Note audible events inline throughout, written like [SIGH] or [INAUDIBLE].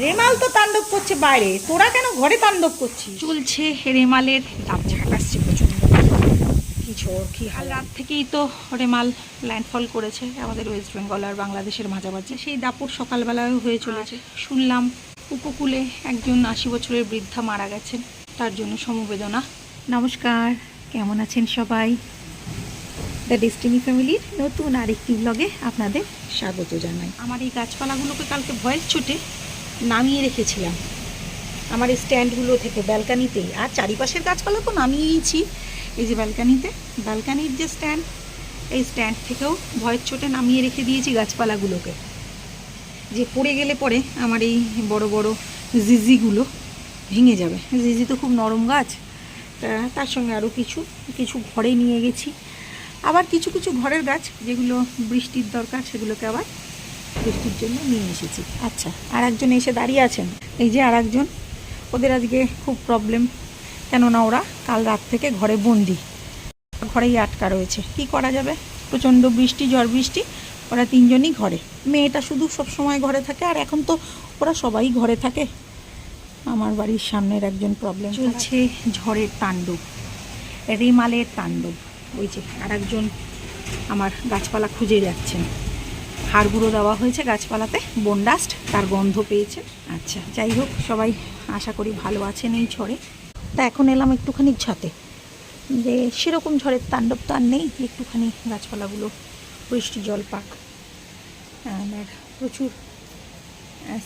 রেমাল তো তাণ্ডব করছে বাইরে। তোরা কেন ঘরে তাণ্ডব করছিস? চলছে রেমালের দাম ঝাঁকাচ্ছে প্রচণ্ড কি ঝড় কি হাল। রাত থেকেই তো রেমাল ল্যান্ডফল করেছে। আমাদের ওয়েস্ট বেঙ্গল আর বাংলাদেশের মাঝামাঝি। সেই দাপুর সকালবেলায় হয়ে চলেছে। শুনলাম উপকূলে একজন আশি বছরের বৃদ্ধা মারা গেছেন। তার জন্য সমবেদনা। নমস্কার কেমন আছেন সবাই? দ্য ডেস্টিনি ফ্যামিলির নতুন আরেকটি ব্লগে আপনাদের স্বাগত জানাই। আমার এই গাছপালাগুলোকে কালকে ভয়েস ছুটে নামিয়ে রেখেছিলাম। আমার এই স্ট্যান্ডগুলো থেকে ব্যালকানিতেই। আর চারিপাশের গাছপালা তো নামিয়েইছি। এই যে ব্যালকানিতে, ব্যালকানির যে স্ট্যান্ড, এই স্ট্যান্ড থেকেও ভয়ের চোটে নামিয়ে রেখে দিয়েছি গাছপালাগুলোকে। যে পড়ে গেলে পরে আমার এই বড় বড় জিজিগুলো ভেঙে যাবে। জিজি তো খুব নরম গাছ। তার সঙ্গে আরও কিছু কিছু ঘরে নিয়ে গেছি। আবার কিছু কিছু ঘরের গাছ যেগুলো বৃষ্টির দরকার সেগুলোকে আবার বৃষ্টির জন্য নিয়ে এসেছি। আচ্ছা। আর একজন এসে দাঁড়িয়ে আছেন। এই যে আর একজন ওদের আজকে খুব প্রবলেম কেননা ওরা কাল রাত থেকে ঘরে বন্দি। ঘরেই আটকা রয়েছে। কি করা যাবে? প্রচণ্ড বৃষ্টি ঝড় বৃষ্টি ওরা তিনজনই ঘরে। মেয়েটা শুধু সব সময় ঘরে থাকে আর এখন তো ওরা সবাই ঘরে থাকে। আমার বাড়ির সামনের একজন প্রবলেম চলছে ঝড়ের তাণ্ডব। রেমালের তাণ্ডব। ওই যে আর একজন আমার গাছপালা খুঁজে যাচ্ছেন। হাড় গুঁড়ো দেওয়া হয়েছে গাছপালাতে বনডাস্ট তার গন্ধ পেয়েছে। আচ্ছা যাই হোক, সবাই আশা করি ভালো আছেন এই ঝড়ে। তা এখন এলাম একটুখানি ছাতে। যে সেরকম ঝড়ের তাণ্ডব তো আর নেই, একটুখানি গাছপালাগুলো বৃষ্টি জল পাক। আর প্রচুর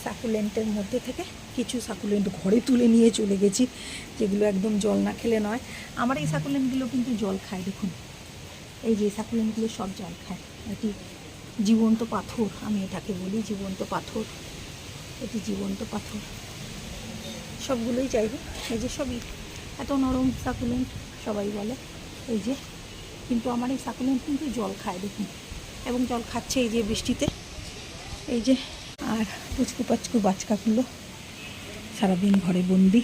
সাকুলেন্টের মধ্যে থেকে কিছু সাকুলেন্ট ঘরে তুলে নিয়ে চলে গেছি, যেগুলো একদম জল না খেলে নয়। আমার এই সাকুলেন্টগুলো কিন্তু জল খায়, দেখুন। এই যে সাকুলেন্টগুলো সব জল খায়। এটি জীবন্ত পাথর, আমি এটাকে বলি জীবন্ত পাথর। এটি জীবন্ত পাথর। সবগুলোই চাইবে এই যে সবই। এত নরম সাকুলেন্ট, সবাই বলে। এই যে, কিন্তু আমার এই সাকুলেন্ট কিন্তু জল খায়, দেখুন। এবং জল খাচ্ছে এই যে বৃষ্টিতে। এই যে, আর পুচকু পাচকু বাচ্চাগুলো সারাদিন ঘরে বন্দি।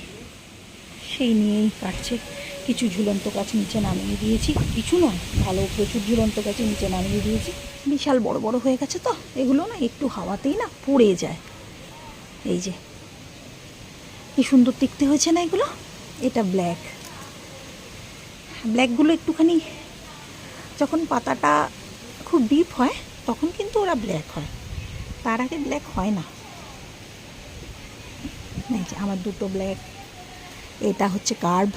সেই নিয়েই কাটছে। কিছু ঝুলন্ত গাছ নিচে নামিয়ে দিয়েছি। কিছু নয়, ভালো প্রচুর ঝুলন্ত গাছে নিচে নামিয়ে দিয়েছি। বিশাল বড় বড় হয়ে গেছে তো, এগুলো না একটু হাওয়াতেই না পড়ে যায়। এই যে, কি সুন্দর দেখতে হয়েছে না এগুলো? এটা ব্ল্যাক ব্ল্যাকগুলো একটুখানি, যখন পাতাটা খুব ডিপ হয়, তখন কিন্তু ওরা ব্ল্যাক হয়। তার আগে ব্ল্যাক হয় না। এই যে, আমার দুটো ব্ল্যাক এটা হচ্ছে কার্ভ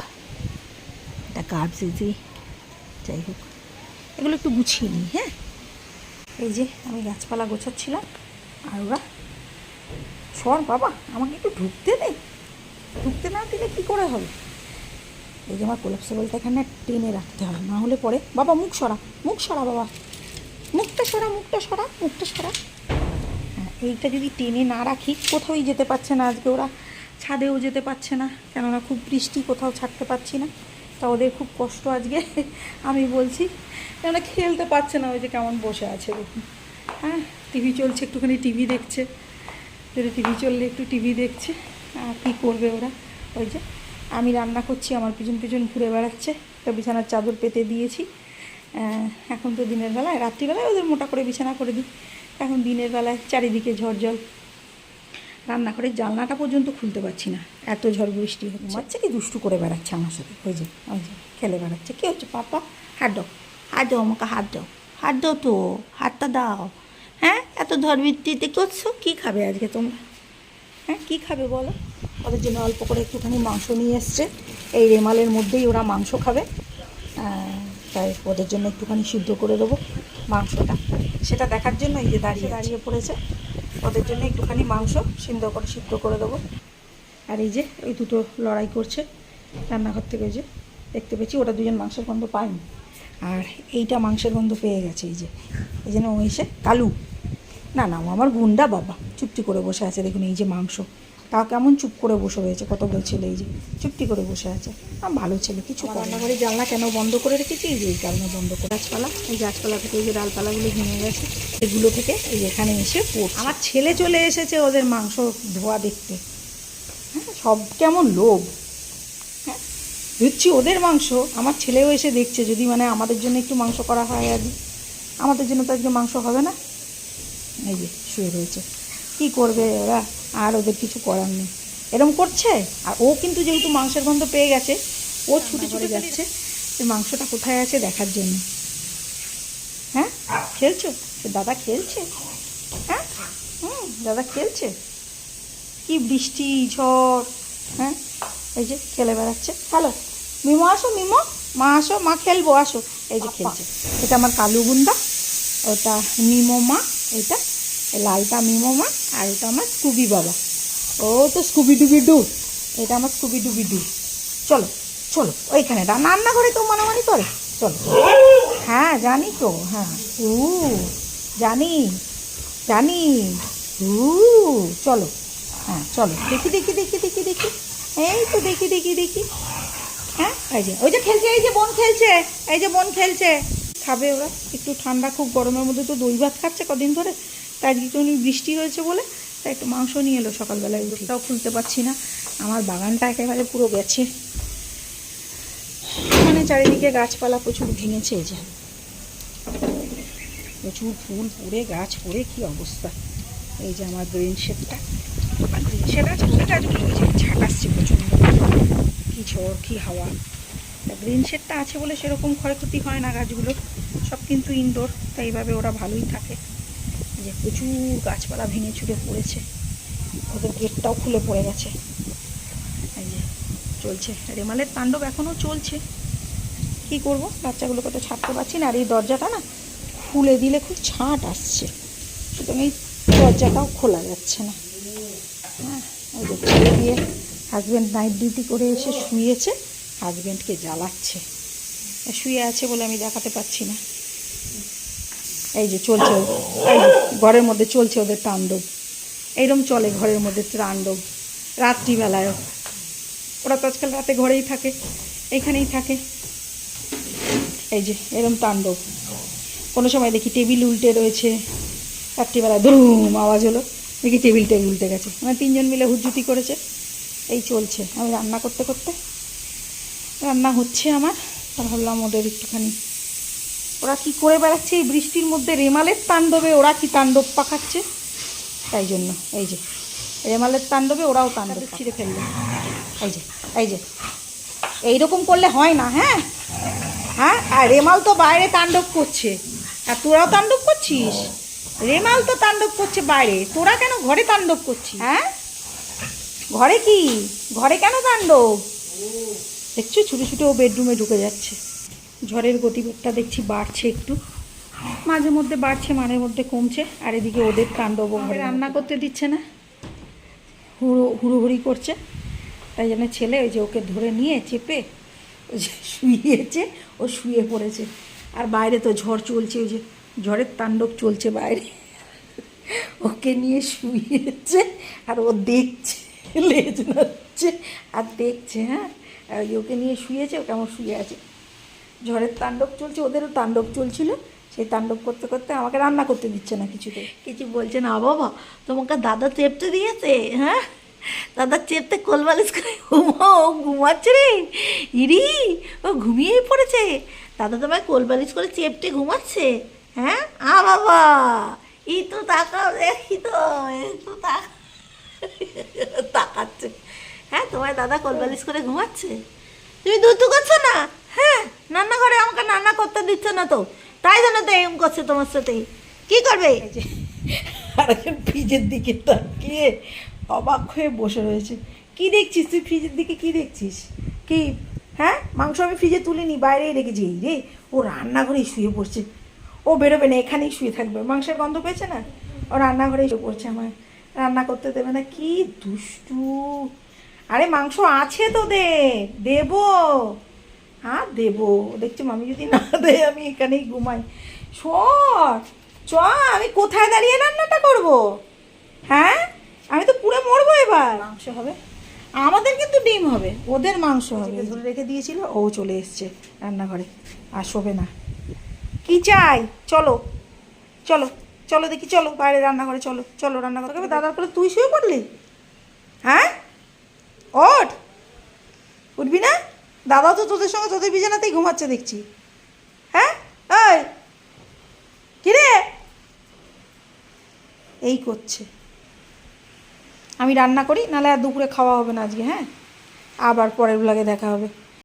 এটা কার্ভ সিজি যাই হোক, এগুলো একটু গুছিয়ে নিই হ্যাঁ? এই যে আমি গাছপালা গোছাচ্ছিলাম, আর ওরা, সর বাবা, আমাকে একটু ঢুকতে দে। ঢুকতে না দিলে কী করে হবে? এই যে আমার কোলাপসেবলটা এখানে টেনে রাখতে হবে, না হলে পরে, বাবা মুখ সরা মুখ সরা বাবা। মুখটা সরা মুখটা সরা মুখটা সরা। হ্যাঁ এইটা যদি টেনে না রাখি, কোথাওই যেতে পারছে না আজকে ওরা, ছাদেও যেতে পারছে না, কেননা খুব বৃষ্টি, কোথাও ছাড়তে পারছি না। তা ওদের খুব কষ্ট আজকে, আমি বলছি। কেননা খেলতে পারছে না, ওই যে কেমন বসে আছে দেখুন। হ্যাঁ টিভি চলছে, একটুখানি টিভি দেখছে। যদি টিভি চললে একটু টিভি দেখছে কী করবে ওরা? ওই যে আমি রান্না করছি, আমার পিছন পিছন ঘুরে বেড়াচ্ছে, একটা বিছানার চাদর পেতে দিয়েছি। এখন তো দিনের বেলায়, রাত্রিবেলায় ওদের মোটা করে বিছানা করে দিই। এখন দিনের বেলায় চারিদিকে ঝড় জল রান্নাঘরের জানলাটা পর্যন্ত খুলতে পারছি না। এত ঝড় বৃষ্টি হচ্ছে। বাচ্চা কি? দুষ্টু করে বেড়াচ্ছে আমার সাথে। ওই যে ওই যে খেলে বেড়াচ্ছে। কী হচ্ছে পাপা? হাত দাও। হাত দাও আমাকে হাত দাও। হাত দাও তো হাতটা দাও। হ্যাঁ? এত ঝড় বৃষ্টিতে করছ কী খাবে আজকে তোমরা? হ্যাঁ কী খাবে বলো? ওদের জন্য অল্প করে একটুখানি মাংস নিয়ে এসছে। এই রেমালের মধ্যেই ওরা মাংস খাবে। তাই ওদের জন্য একটুখানি সিদ্ধ করে দেবো মাংসটা। সেটা দেখার জন্য এই যে দাঁড়িয়ে দাঁড়িয়ে পড়েছে। ওদের জন্য একটুখানি মাংস সিদ্ধ করে সিদ্ধ করে দেবো। আর এই যে, ওই দুটো লড়াই করছে রান্নাঘর থেকে, ওই যে দেখতে পেয়েছি ওটা দুজন মাংসের গন্ধ পায়নি। আর এইটা মাংসের গন্ধ পেয়ে গেছে, এই যে। এই জন্য ও এসে কালু। না না, ও আমার গুন্ডা বাবা। চুপটি করে বসে আছে, দেখুন এই যে মাংস। তাও কেমন চুপ করে বসে রয়েছে কত বড় ছেলে এই যে চুপটি করে বসে আছে। ভালো ছেলে কিছু রান্নাঘরে জানলা কেন বন্ধ করে রেখেছি? এই যে এই কারণে বন্ধ করে। গাছপালা এই গাছপালা থেকে এই যে ডালপালাগুলো ভেঙে গেছে এগুলো থেকে এই এখানে এসে পড়ছে। আমার ছেলে চলে এসেছে ওদের মাংস ধোয়া দেখতে। হ্যাঁ সব কেমন লোভ। হ্যাঁ ওদের মাংস আমার ছেলেও এসে দেখছে যদি মানে আমাদের জন্য একটু মাংস করা হয় আজ আমাদের জন্য তো আজকে মাংস হবে না। এই যে শুয়ে রয়েছে। কি করবে ওরা আর ওদের কিছু করার নেই। এরম করছে? আর ও কিন্তু যেহেতু মাংসের গন্ধ পেয়ে গেছে ও ছুটে ছুটে যাচ্ছে যে মাংসটা কোথায় আছে দেখার জন্য। হ্যাঁ? খেলছো? সে দাদা খেলছে। হ্যাঁ? হুম দাদা খেলছে। কি বৃষ্টি ঝড় হ্যাঁ? এই যে খেলে বেড়াচ্ছে। হ্যালো মিমো আসো মিমো। মা আসো মা খেলব আসো। এই যে খেলছে। এটা আমার কালু গুন্ডা ওটা মিমো মা এটা লালটা মিমো মা আর এটা আমার স্কুবি বাবা। ও তো স্কুবি ডুবি ডু এটা আমার স্কুবি ডুবি ডু চলো চলো, ওইখানে রান্নাঘরে তো মানামানি করে। চলো। হ্যাঁ জানি তো হ্যাঁ। উ, জানি জানি। উ, চলো। হ্যাঁ চলো। দেখি দেখি দেখি দেখি দেখি। এই তো দেখি দেখি দেখি। হ্যাঁ এই যে, ওই যে খেলছে, এই যে বোন খেলছে, এই যে বোন খেলছে। খাবে ওরা। একটু ঠান্ডা, খুব গরমের মধ্যে তো দই ভাত খাচ্ছে কদিন ধরে। তাই আজকে একটুখানি বৃষ্টি হয়েছে বলে, তাই একটু মাংস নিয়ে এলো সকালবেলায় উঠেটাও খুলতে পারছি না। আমার বাগানটা একেবারে পুরো গেছে। মানে চারিদিকে গাছপালা প্রচুর ভেঙেছে, এই যে। প্রচুর ফুল পুড়ে, গাছ পড়ে, কি অবস্থা। এই যে আমার গ্রিন শেডটা গ্রিন শেড আছে ওই গাছগুলো প্রচণ্ড। কি কি হাওয়া। শেডটা আছে বলে সেরকম ক্ষয়ক্ষতি হয় না গাছগুলো সব কিন্তু ইনডোর তাই এইভাবে ওরা ভালোই থাকে। যে প্রচুর গাছপালা ভেঙে ছুটে পড়েছে। ওদের গেটটাও খুলে পড়ে গেছে। এই যে চলছে। রেমালের তাণ্ডব এখনও চলছে। কি করব? বাচ্চাগুলোকে তো ছাড়তে পারছি না। আর এই দরজাটা না খুলে দিলে খুব ছাঁট আসছে। সুতরাং এই দরজাটাও খোলা যাচ্ছে না। হ্যাঁ ওই যে খুলে দিয়ে হাজব্যান্ড নাইট ডিউটি করে এসে শুয়েছে। হাজব্যান্ডকে জ্বালাচ্ছে। শুয়ে আছে বলে আমি দেখাতে পাচ্ছি না। এই যে চলছে, এই ঘরের মধ্যে চলছে ওদের তাণ্ডব। এইরকম চলে ঘরের মধ্যে তাণ্ডব রাত্রিবেলায় ওরা তো আজকাল রাতে ঘরেই থাকে, এখানেই থাকে। এই যে এরম তাণ্ডব। কোনো সময় দেখি টেবিল উল্টে রয়েছে রাত্রিবেলা ধুম আওয়াজ হলো, দেখি টেবিলটা উল্টে গেছে। মানে তিনজন মিলে হুজ্জুতি করেছে, এই চলছে। আমি রান্না করতে করতে, রান্না হচ্ছে আমার, তা ভাবলাম ওদের একটুখানি ওরা কি করে বেড়াচ্ছে? এই বৃষ্টির মধ্যে রেমালের তাণ্ডবে ওরা কি তাণ্ডব পাকাচ্ছে? তাই জন্য এই যে রেমালের তাণ্ডবে ওরাও তাণ্ডব ছিঁড়ে ফেলল এই যে এই যে এইরকম করলে হয় না হ্যাঁ? হ্যাঁ? আর রেমাল তো বাইরে তাণ্ডব করছে। আর তোরাও তাণ্ডব করছিস? রেমাল তো তাণ্ডব করছে বাইরে। তোরা কেন ঘরে তাণ্ডব করছিস হ্যাঁ? ঘরে কি? ঘরে কেন তাণ্ডব? দেখছ ছুটে ছুটে ও বেডরুমে ঢুকে যাচ্ছে। ঝড়ের গতিবেগটা দেখছি বাড়ছে একটু। মাঝে মধ্যে বাড়ছে মাঝে মধ্যে কমছে আর এদিকে ওদের তাণ্ডব রান্না করতে দিচ্ছে না। হুড়ো হুড়োহুড়ি করছে। তাই জন্য ছেলে ওই যে ওকে ধরে নিয়ে চেপে ওই যে শুইয়েছে ও শুয়ে পড়েছে। আর বাইরে তো ঝড় চলছে ওই যে ঝড়ের তাণ্ডব চলছে বাইরে। ওকে নিয়ে শুয়েছে আর ও দেখছে লেজ নাচ্ছে আর দেখছে হ্যাঁ? আর ওকে নিয়ে শুয়েছে ও কেমন শুয়ে আছে। ঝড়ের তাণ্ডব চলছে, ওদেরও তাণ্ডব চলছিল। সেই তাণ্ডব করতে করতে আমাকে রান্না করতে দিচ্ছে না কিছুতে। কিছু বলছে না, বাবা, তোমাকে দাদা চেপতে দিয়েছে হ্যাঁ? দাদা চেপতে কোলবালিশ করে ঘুমাও ও ঘুমাচ্ছে রে। ইরি, ও ঘুমিয়েই পড়েছে। দাদা তোমায় কোলবালিশ করে চেপটে ঘুমাচ্ছে হ্যাঁ? আ, বাবা ই তো তাকাও, দেখি তো তাক- তাকাচ্ছে। হ্যাঁ তোমায় দাদা কোলবালিশ করে ঘুমাচ্ছে? তুমি দুধু করছ না? হ্যাঁ রান্নাঘরে আমাকে রান্না করতে দিচ্ছে না তো। তাই জন্য তো এম করছে তোমার সাথে। কি করবে? আরেকজন ফ্রিজের দিকে তাকিয়ে অবাক হয়ে বসে রয়েছে। কি দেখছিস তুই ফ্রিজের দিকে? কি দেখছিস? কি? হ্যাঁ মাংস আমি ফ্রিজে তুলিনি, বাইরেই রেখেছি। এই রে, ও রান্নাঘরেই শুয়ে পড়ছে। ও বেরোবে না, এখানেই শুয়ে থাকবে। মাংসের গন্ধ পেয়েছে না? ও রান্নাঘরেই শুয়ে পড়ছে আমায়। রান্না করতে দেবে না। কি দুষ্টু। আরে মাংস আছে তো দে দেবো। হ্যাঁ দেবো। দেখছি মামি যদি না [LAUGHS] দেয় আমি এখানেই ঘুমাই। সর চ আমি কোথায় দাঁড়িয়ে রান্নাটা করব? হ্যাঁ? আমি তো পুরো মরবো এবার। মাংস হবে। আমাদের কিন্তু ডিম হবে। ওদের মাংস হবে। ধরে রেখে দিয়েছিল ও চলে এসছে রান্নাঘরে। আর শোবে না। কি চাই? চলো। চলো। চলো দেখি চলো বাইরে রান্নাঘরে চলো। চলো রান্নাঘরে। দাদার করে তুই শুয়ে পড়লি হ্যাঁ ওঠ উঠবি না দাদা তো তোদের সঙ্গে তোদের বিছানাতেই ঘুমাচ্ছে দেখছি। হ্যাঁ? ওই কিরে? এই করছে। আমি রান্না করি, নাহলে আর দুপুরে খাওয়া হবে না আজকে হ্যাঁ? আবার পরের ব্লগে দেখা হবে।